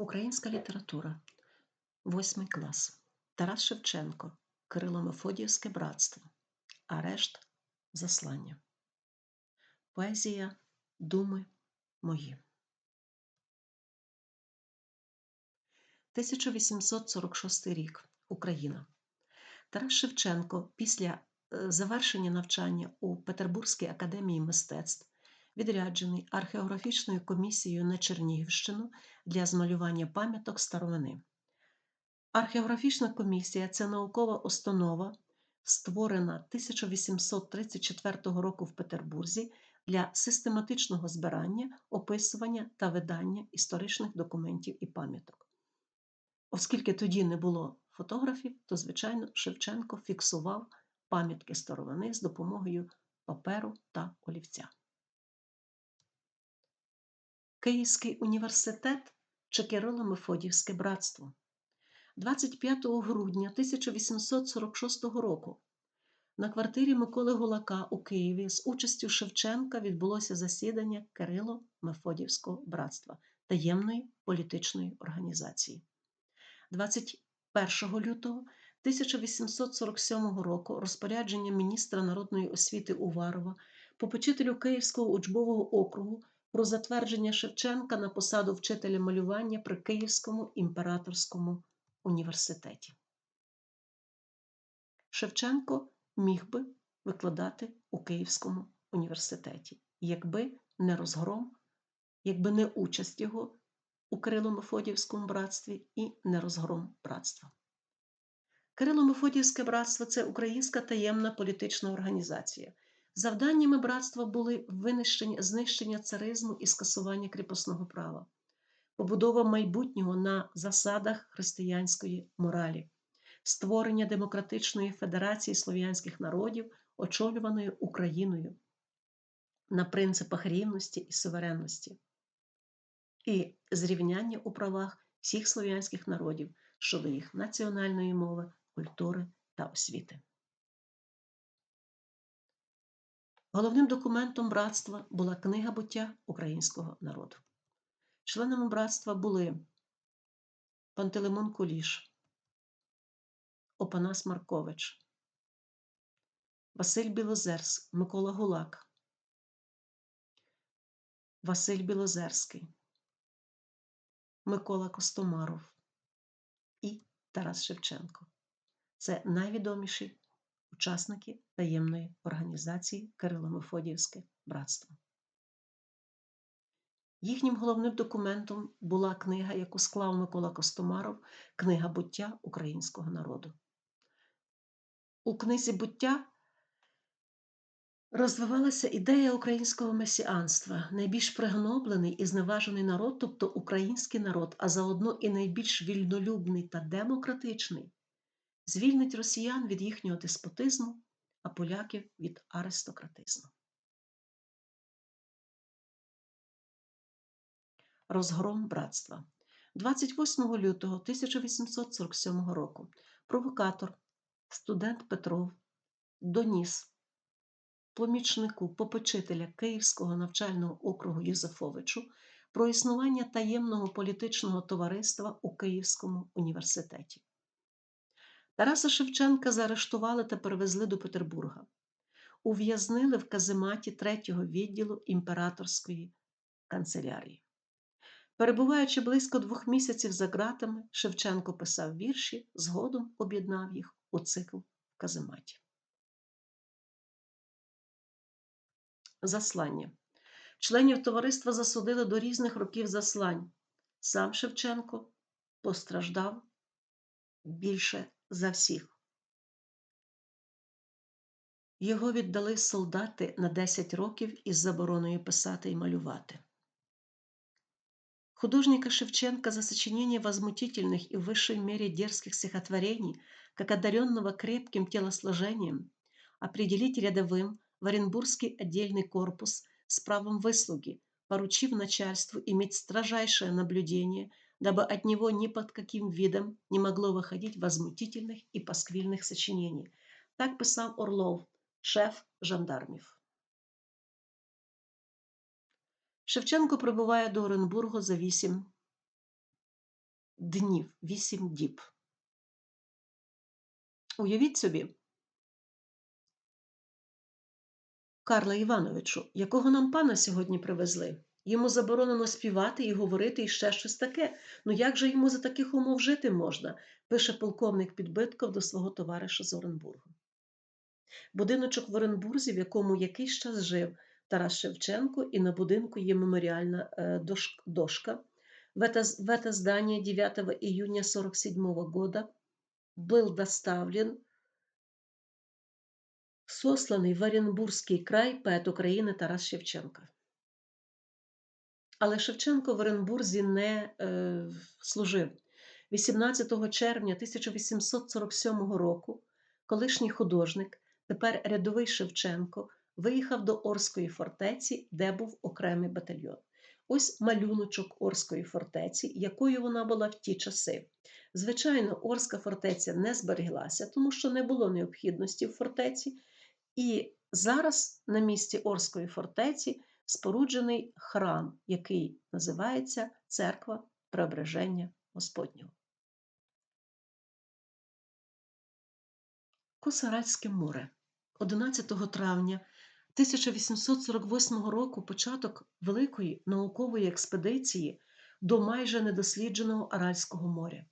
Українська література, восьмий клас. Тарас Шевченко, Кирило Мефодіївське братство. Арешт заслання. Поезія Думи мої. 1846 рік. Україна. Тарас Шевченко після е, завершення навчання у Петербурзькій академії мистецтв відряджений археографічною комісією на Чернігівщину для змалювання пам'яток старовини. Археографічна комісія це наукова установа, створена 1834 року в Петербурзі для систематичного збирання, описування та видання історичних документів і пам'яток. Оскільки тоді не було фотографів, то, звичайно, Шевченко фіксував пам'ятки старовини з допомогою паперу та олівця. Київський університет чи Кирило-Мефодіївське братство. 25 грудня 1846 року на квартирі Миколи Гулака у Києві з участю Шевченка відбулося засідання Кирило-Мефодіївського братства таємної політичної організації. 21 лютого 1847 року розпорядження міністра народної освіти Уварова, попечителю Київського учбового округу про затвердження Шевченка на посаду вчителя малювання при Київському імператорському університеті. Шевченко міг би викладати у Київському університеті, якби не розгром, якби не участь його у Кирило-Мефодіївському братстві і не розгром братства. Кирило-Мефодіївське братство це українська таємна політична організація. Завданнями братства були винищення, знищення царизму і скасування кріпосного права, побудова майбутнього на засадах християнської моралі, створення демократичної федерації слов'янських народів, очолюваної Україною на принципах рівності і суверенності, і зрівняння у правах всіх слов'янських народів щодо їх національної мови, культури та освіти. Головним документом братства була книга буття українського народу. Членами братства були Пантелеймон Куліш, Опанас Маркович, Василь Білозерський, Микола Гулак, Василь Білозерський, Микола Костомаров і Тарас Шевченко. Це найвідоміші учасники таємної організації Кирило-Мефодіївське братство. Їхнім головним документом була книга, яку склав Микола Костомаров Книга буття українського народу. У книзі буття розвивалася ідея українського месіанства, найбільш пригноблений і зневажений народ, тобто український народ, а заодно і найбільш вільнолюбний та демократичний, звільнить росіян від їхнього деспотизму, а поляків від аристократизму. Розгром братства 28 лютого 1847 року провокатор, студент Петров доніс помічнику попечителя Київського навчального округу Юзефовичу про існування таємного політичного товариства у Київському університеті. Тараса Шевченка заарештували та перевезли до Петербурга. Ув'язнили в казематі третього відділу імператорської канцелярії. Перебуваючи близько двох місяців за ґратами, Шевченко писав вірші, згодом об'єднав їх у цикл в казематі. Заслання. Членів товариства засудили до різних років заслань. Сам Шевченко постраждав більше за всіх. Його віддали солдати на 10 років із забороною писати і малювати. Художника Шевченка за сочинение возмутительных и в высшей мере дерзких стихотворений, как одаренного крепким телосложением, определить рядовым в Оренбургский отдельный корпус с правом выслуги, поручив начальству иметь строжайшее наблюдение дабы от него ни под каким видом не могло выходить возмутительных и пасквильных сочинений. Так писав Орлов, шеф жандармів. Шевченко прибуває до Оренбургу за вісім днів, вісім діб. Уявіть собі, Карла Івановичу, якого нам пана сьогодні привезли. Йому заборонено співати і говорити і ще щось таке. Ну як же йому за таких умов жити можна? пише полковник Підбитков до свого товариша з Оренбургу. Будиночок в Оренбурзі, в якому якийсь час жив Тарас Шевченко, і на будинку є меморіальна е, дошка. В это, в это здание 9 июня 1947 года был доставлен сосланий в Оренбурзький край поет України Тарас Шевченко. Але Шевченко в Оренбурзі не е, служив. 18 червня 1847 року колишній художник, тепер рядовий Шевченко, виїхав до Орської фортеці, де був окремий батальйон. Ось малюночок Орської фортеці, якою вона була в ті часи. Звичайно, Орська фортеця не збереглася, тому що не було необхідності в фортеці. І зараз на місці Орської фортеці споруджений храм, який називається Церква Преображення Господнього. Косаральське море 11 травня 1848 року початок великої наукової експедиції до майже недослідженого Аральського моря.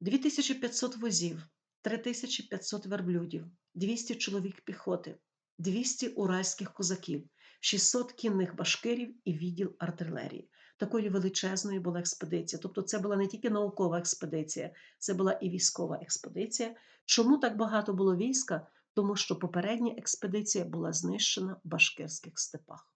2500 возів, 3500 верблюдів, 200 чоловік піхоти, 200 уральських козаків, 600 кінних башкирів і відділ артилерії. Такою величезною була експедиція. Тобто, це була не тільки наукова експедиція, це була і військова експедиція. Чому так багато було війська? Тому що попередня експедиція була знищена в башкирських степах.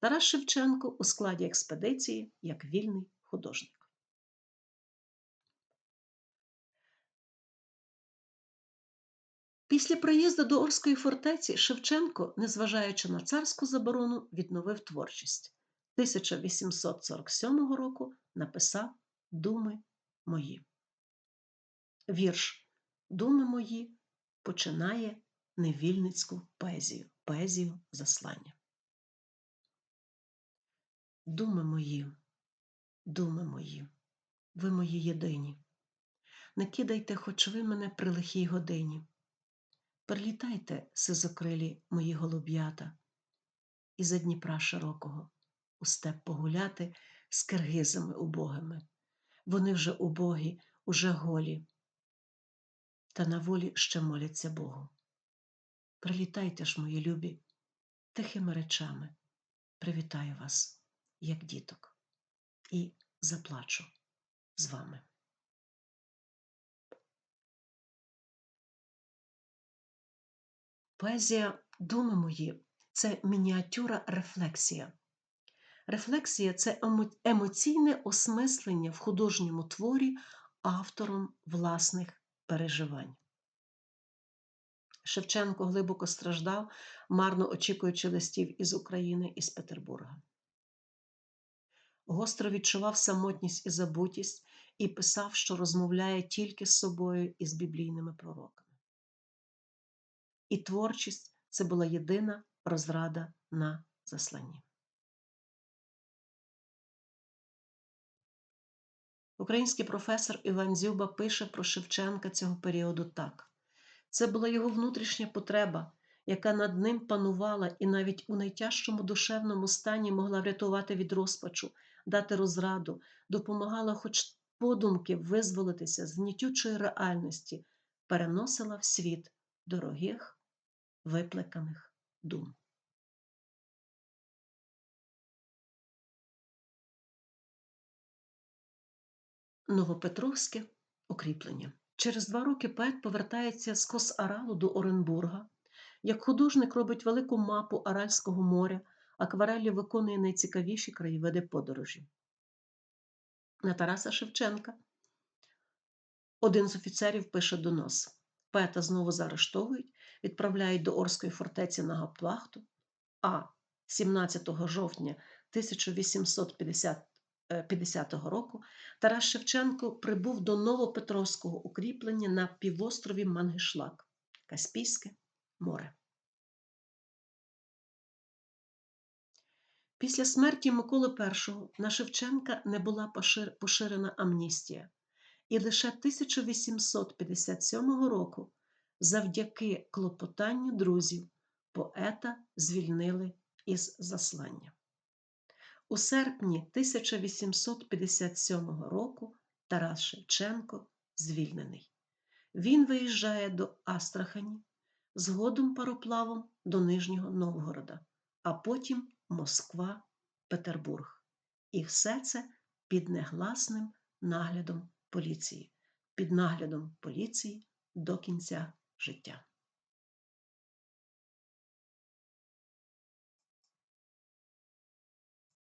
Тарас Шевченко у складі експедиції як вільний художник. Після приїзду до Орської фортеці Шевченко, незважаючи на царську заборону, відновив творчість. 1847 року написав Думи мої. Вірш Думи мої починає невільницьку поезію, поезію заслання. Думи мої, думи мої, ви мої єдині. Не кидайте, хоч ви мене при лихій годині. Прилітайте, сизокрилі мої голуб'ята, і за Дніпра широкого у степ погуляти з киргизами убогими. Вони вже убогі, уже голі, та на волі ще моляться Богу. Прилітайте ж, мої любі, тихими речами, привітаю вас, як діток, і заплачу з вами. Поезія думи мої це мініатюра рефлексія. Рефлексія це емоційне осмислення в художньому творі автором власних переживань. Шевченко глибоко страждав, марно очікуючи листів із України і з Петербурга. Гостро відчував самотність і забутість і писав, що розмовляє тільки з собою і з біблійними пророками і творчість це була єдина розрада на засланні. Український професор Іван Дзюба пише про Шевченка цього періоду так: це була його внутрішня потреба, яка над ним панувала і навіть у найтяжчому душевному стані могла врятувати від розпачу, дати розраду, допомагала, хоч подумки визволитися з гнітючої реальності, переносила в світ дорогих виплеканих дум. Новопетровське укріплення. Через два роки поет повертається з Кос-Аралу до Оренбурга. Як художник робить велику мапу Аральського моря, акварелі виконує найцікавіші краєвиди подорожі. На Тараса Шевченка один з офіцерів пише донос. Поета знову заарештовують, відправляють до Орської фортеці на Гаптвахту, а 17 жовтня 1850 50 е, року Тарас Шевченко прибув до Новопетровського укріплення на півострові Мангишлак, Каспійське море. Після смерті Миколи І на Шевченка не була поширена амністія, і лише 1857 року, завдяки клопотанню друзів, поета звільнили із заслання. У серпні 1857 року Тарас Шевченко звільнений. Він виїжджає до Астрахані, згодом пароплавом до Нижнього Новгорода, а потім Москва, Петербург. І все це під негласним наглядом поліції, під наглядом поліції до кінця життя.